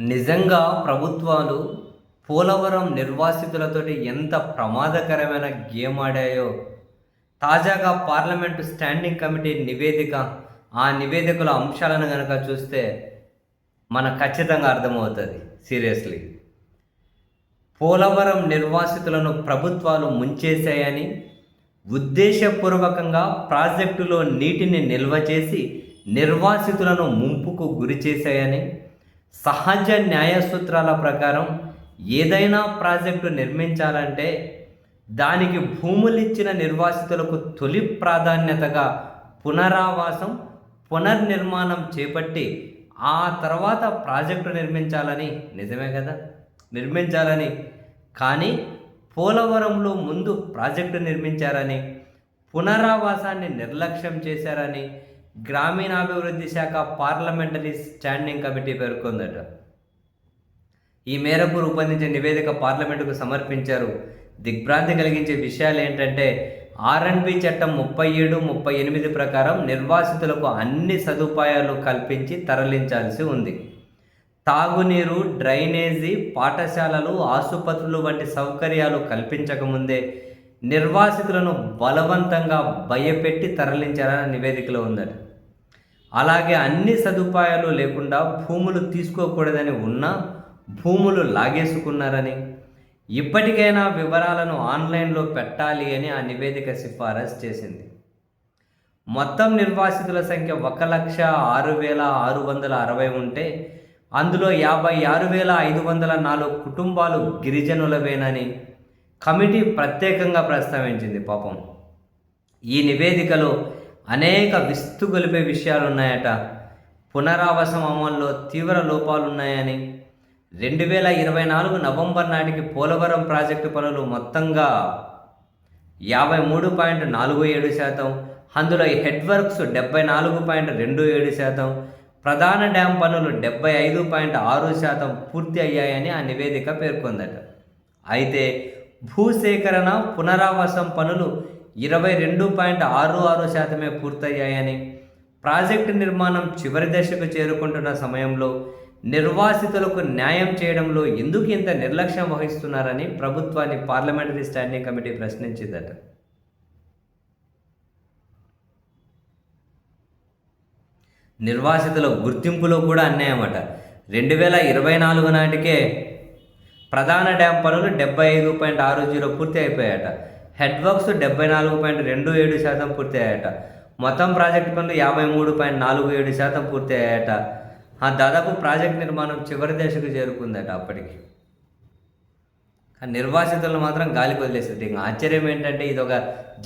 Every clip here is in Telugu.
నిజంగా ప్రభుత్వాలు పోలవరం నిర్వాసితులతోటి ఎంత ప్రమాదకరమైన గేమ్ ఆడాయో. తాజాగా పార్లమెంటు స్టాండింగ్ కమిటీ నివేదిక ఆ నివేదికల అంశాలను కనుక చూస్తే మనకు ఖచ్చితంగా అర్థమవుతుంది సీరియస్లీ. పోలవరం నిర్వాసితులను ప్రభుత్వాలు ముంచేశాయని ఉద్దేశపూర్వకంగా ప్రాజెక్టులో నీటిని నిల్వ చేసి నిర్వాసితులను ముంపుకు గురి చేశాయని సహజ న్యాయ సూత్రాల ప్రకారం ఏదైనా ప్రాజెక్టు నిర్మించాలంటే దానికి భూములిచ్చిన నిర్వాసితులకు తొలి ప్రాధాన్యతగా పునరావాసం పునర్నిర్మాణం చేపట్టి ఆ తర్వాత ప్రాజెక్టు నిర్మించాలని నిజమే కదా? నిర్మించాలని. కానీ పోలవరంలో ముందు ప్రాజెక్టు నిర్మించారని పునరావాసాన్ని నిర్లక్ష్యం చేశారని గ్రామీణాభివృద్ధి శాఖ పార్లమెంటరీ స్టాండింగ్ కమిటీ పేర్కొందట. ఈ మేరకు రూపొందించే నివేదిక పార్లమెంటుకు సమర్పించారు. దిగ్భ్రాంతి కలిగించే విషయాలు ఏంటంటే ఆర్ఎన్బి చట్టం ముప్పై ఏడు ముప్పై ఎనిమిది ప్రకారం నిర్వాసితులకు అన్ని సదుపాయాలు కల్పించి తరలించాల్సి ఉంది. తాగునీరు డ్రైనేజీ పాఠశాలలు ఆసుపత్రులు వంటి సౌకర్యాలు కల్పించకముందే నిర్వాసితులను బలవంతంగా భయపెట్టి తరలించారని నివేదికలో ఉందట. అలాగే అన్ని సదుపాయాలు లేకుండా భూములు తీసుకోకూడదని ఉన్నా భూములు లాగేసుకున్నారని. ఇప్పటికైనా వివరాలను ఆన్లైన్లో పెట్టాలి అని ఆ నివేదిక సిఫారసు చేసింది. మొత్తం నిర్వాసితుల సంఖ్య ఒక లక్ష ఆరు వేల ఆరు వందల అరవై ఉంటే అందులో యాభై ఆరు వేల ఐదు వందల నాలుగు కుటుంబాలు గిరిజనులవేనని కమిటీ ప్రత్యేకంగా ప్రస్తావించింది పాపం. ఈ నివేదికలో అనేక విస్తుగొలిపే విషయాలు ఉన్నాయట పునరావాసం అమల్లో తీవ్ర లోపాలున్నాయని రెండు వేల ఇరవై నాలుగు నవంబర్ నాటికి పోలవరం ప్రాజెక్టు పనులు మొత్తంగా యాభై మూడు పాయింట్ నాలుగు ఏడు శాతం అందులో హెడ్ వర్క్స్ డెబ్బై నాలుగు పాయింట్ రెండు ఏడు శాతం ప్రధాన డ్యాం పనులు డెబ్బై ఐదు పాయింట్ ఆరు శాతం పూర్తి అయ్యాయని ఆ నివేదిక పేర్కొందట. అయితే భూసేకరణ పునరావాసం పనులు ఇరవై రెండు పాయింట్ ఆరు ఆరు శాతమే పూర్తయ్యాయని ప్రాజెక్టు నిర్మాణం చివరి దశకు చేరుకుంటున్న సమయంలో నిర్వాసితులకు న్యాయం చేయడంలో ఎందుకు ఇంత నిర్లక్ష్యం వహిస్తున్నారని ప్రభుత్వాన్ని పార్లమెంటరీ స్టాండింగ్ కమిటీ ప్రశ్నించిందట. నిర్వాసితుల గుర్తింపులో కూడా అన్యాయమట. రెండు వేల ఇరవై నాలుగు నాటికే ప్రధాన డ్యాం పనులు డెబ్బై ఐదు పాయింట్ ఆరు జీరో పూర్తి అయిపోయాయట. హెడ్ వర్క్స్ డెబ్బై నాలుగు పాయింట్ రెండు ఏడు శాతం పూర్తి అయ్యాట మొత్తం ప్రాజెక్టు పనులు యాభై మూడు పాయింట్ నాలుగు ఏడు శాతం పూర్తి అయ్యాట ఆ దాదాపు ప్రాజెక్ట్ నిర్మాణం చివరి దశకు చేరుకుందట అప్పటికి. కానీ నిర్వాసితులు మాత్రం గాలికి వదిలేస్తుంది ఇంకా ఆశ్చర్యం ఏంటంటే ఇది ఒక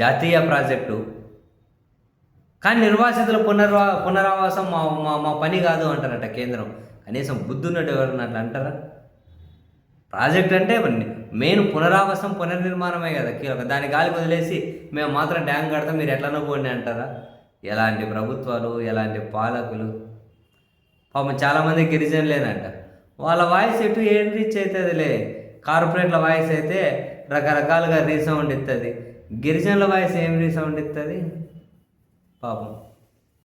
జాతీయ ప్రాజెక్టు. కానీ నిర్వాసితుల పునర్వా పునరావాసం మా మా మా పని కాదు అంటారట కేంద్రం. కనీసం బుద్ధున్నట్టు ఎవరన్నా అట్లా అంటారా? ప్రాజెక్ట్ అంటే మెయిన్ పునరావాసం పునర్నిర్మాణమే కదా కీలక. దాని గాలికి వదిలేసి మేము మాత్రం డ్యామ్ కడతాం మీరు ఎట్లనో పోండి అంటారా? ఎలాంటి ప్రభుత్వాలు ఎలాంటి పాలకులు? పాపం చాలామంది గిరిజనులేనంట. వాళ్ళ వాయిస్ ఎటు ఏం రీచ్ అవుతుందిలే కార్పొరేట్ల వాయిస్ అయితే రకరకాలుగా రీసౌండ్ ఇస్తుంది గిరిజనుల వాయిస్ ఏం రీసౌండ్ ఇస్తుంది పాపం.